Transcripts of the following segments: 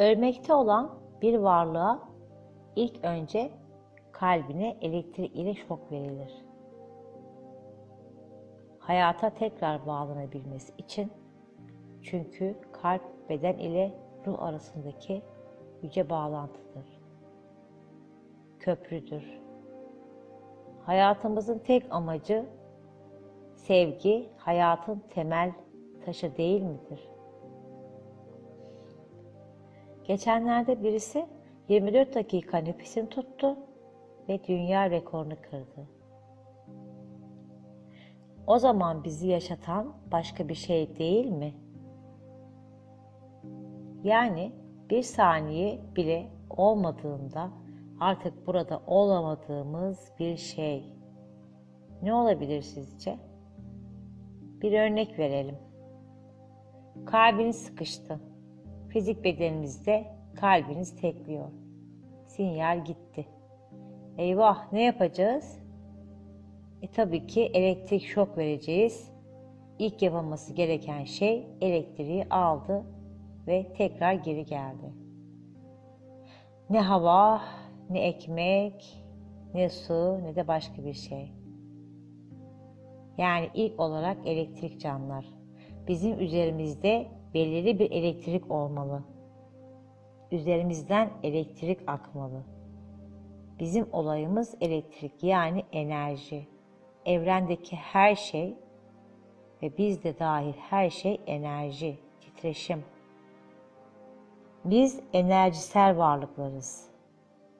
Ölmekte olan bir varlığa ilk önce kalbine elektrik ile şok verilir. Hayata tekrar bağlanabilmesi için çünkü kalp beden ile ruh arasındaki yüce bağlantıdır. Köprüdür. Hayatımızın tek amacı sevgi, hayatın temel taşı değil midir? Geçenlerde birisi 24 dakika nefesini tuttu ve dünya rekorunu kırdı. O zaman bizi yaşatan başka bir şey değil mi? Yani bir saniye bile olmadığında artık burada olamadığımız bir şey. Ne olabilir sizce? Bir örnek verelim. Kalbiniz sıkıştı. Fizik bedeninizde kalbiniz tekliyor. Sinyal gitti. Eyvah ne yapacağız? E tabii ki elektrik şok vereceğiz. İlk yapılması gereken şey elektriği aldı ve tekrar geri geldi. Ne hava, ne ekmek, ne su, ne de başka bir şey. Yani ilk olarak elektrik canlar. Bizim üzerimizde belirli bir elektrik olmalı. Üzerimizden elektrik akmalı. Bizim olayımız elektrik yani enerji. Evrendeki her şey ve biz de dahil her şey enerji, titreşim. Biz enerjisel varlıklarız.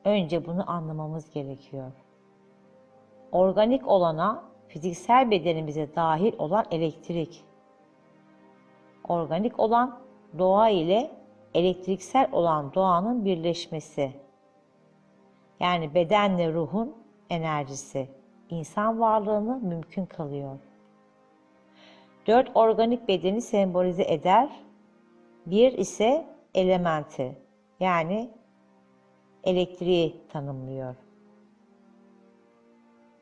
Önce bunu anlamamız gerekiyor. Organik olana fiziksel bedenimize dahil olan elektrik. Organik olan doğa ile elektriksel olan doğanın birleşmesi. Yani bedenle ruhun enerjisi insan varlığını mümkün kılıyor. Dört organik bedeni sembolize eder. Bir ise elementi yani elektriği tanımlıyor.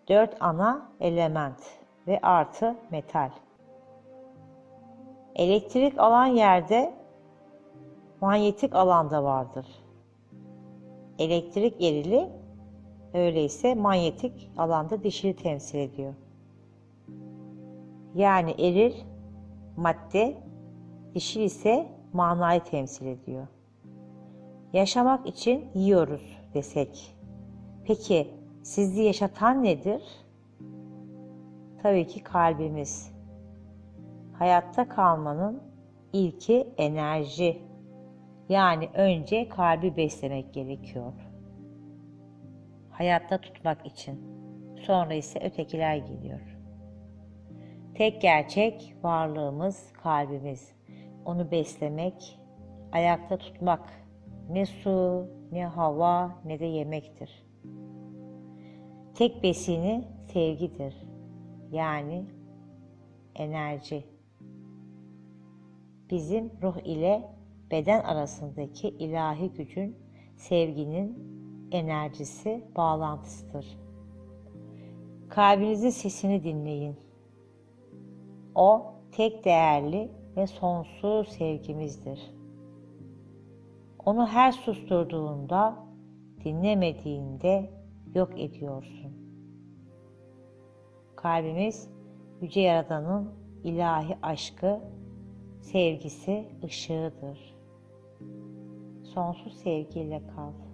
Dört ana element ve artı metal. Elektrik alan yerde manyetik alanda vardır. Elektrik erili öyleyse manyetik alanda dişili temsil ediyor. Yani eril madde, dişil ise manayı temsil ediyor. Yaşamak için yiyoruz desek. Peki sizi yaşatan nedir? Tabii ki kalbimiz. Hayatta kalmanın ilki enerji. Yani önce kalbi beslemek gerekiyor. Hayatta tutmak için. Sonra ise ötekiler geliyor. Tek gerçek varlığımız kalbimiz. Onu beslemek, ayakta tutmak ne su, ne hava, ne de yemektir. Tek besini sevgidir. Yani enerji. Bizim ruh ile beden arasındaki ilahi gücün, sevginin enerjisi, bağlantısıdır. Kalbinizin sesini dinleyin. O tek değerli ve sonsuz sevgimizdir. Onu her susturduğunda, dinlemediğinde yok ediyorsun. Kalbimiz Yüce Yaradan'ın ilahi aşkı, sevgisi, ışığıdır. Sonsuz sevgiyle kal.